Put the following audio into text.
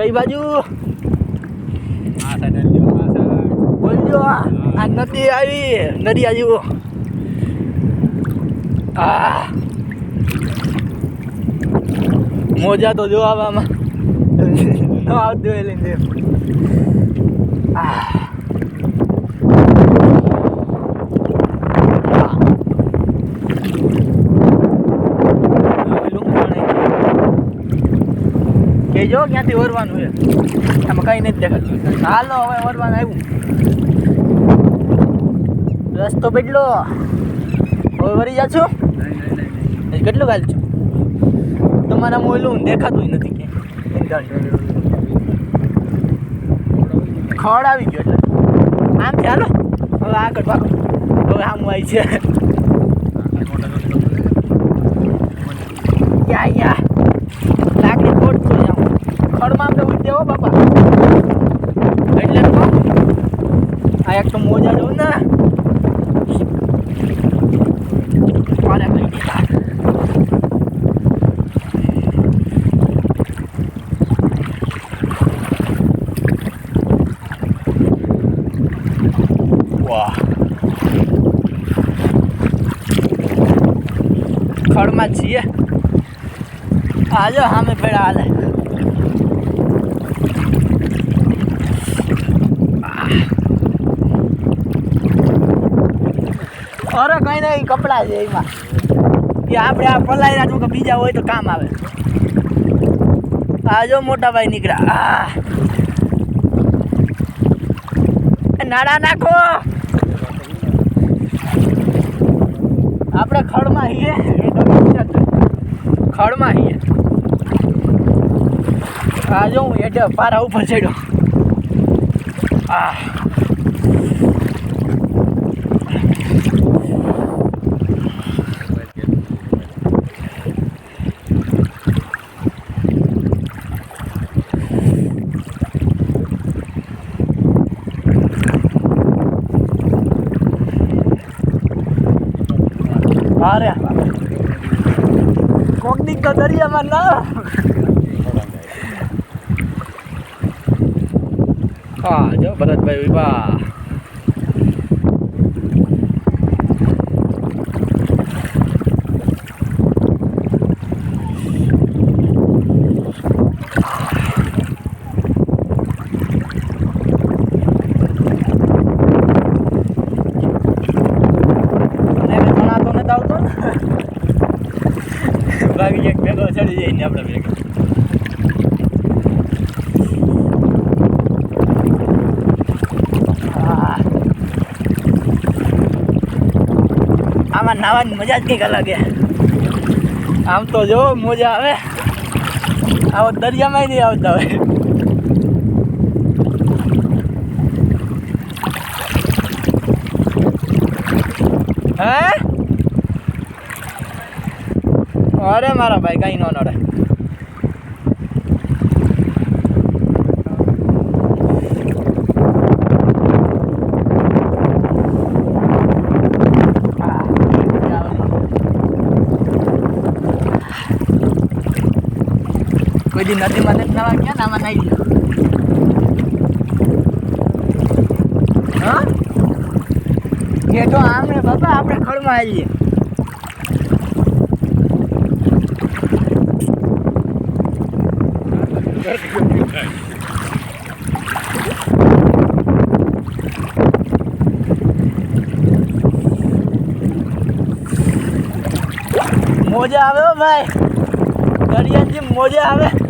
કઈ બાજુ? બોલજો. આ નદી આવી. નદી જેવો આ. મોજા તો જોવામાં આવતું એ લઈને આ. કેજો ક્યાંથી વરવાનું છે? આમાં કઈ નથી દેખાતું. હાલો હવે વરવાનું આવ્યું રસ્તો બદલો. હવે વરી જા છો કેટલું ગાલ છો? તમારા મોયલું દેખાતું નથી કે ખડ આવી ગયો એટલે. આમ ચાલો હવે આગળ પાકો હવે આમ આવી છે. યા યા લાકડી ફોડતો જાઉં ખડમાં આપણે ઉડી દેવો બાપા એટલે તો કહું. આ એક તો મોજા જોઉં ને અરે ભાઈ વાહ. ખડમાં છીએ. આજો સામે પેડા હાલે. અરે, કઈ નહીં કપડા છે એમાં. એ આપણે આ પલાયરા જો કે બીજા હોય તો કામ આવે. આજો મોટા ભાઈ નીકળ્યા. નાડા નાખો. આપણે ખડમાં હીએ. ખડમાં હીએ આ જો હું એટલે પારા ઉપર ચડ્યો. આ. અરે કોક દીક તો દરિયામાં ના. હા જો ભરતભાઈ વિભા એને ભણાતો નથી આવતો ને ભાગી એક ભેગો ચડી જાય ને આપણે ભેગો. આમાં નાવાની મજા જ કંઈક અલગ આમ તો જો મજા આવે. આવો દરિયામાં નહીં આવતા હોય. હે? અરે મારા ભાઈ, કઈ નો નડે. કોઈ દી નદીમાં નથી નવા ગયા ને આમાં નાઈ લ્યો હા? એ તો આમ ને બાપા, આપણે ખળમાં આવીએ. મોજા આવે ભાઈ. જેમ મોજા આવે.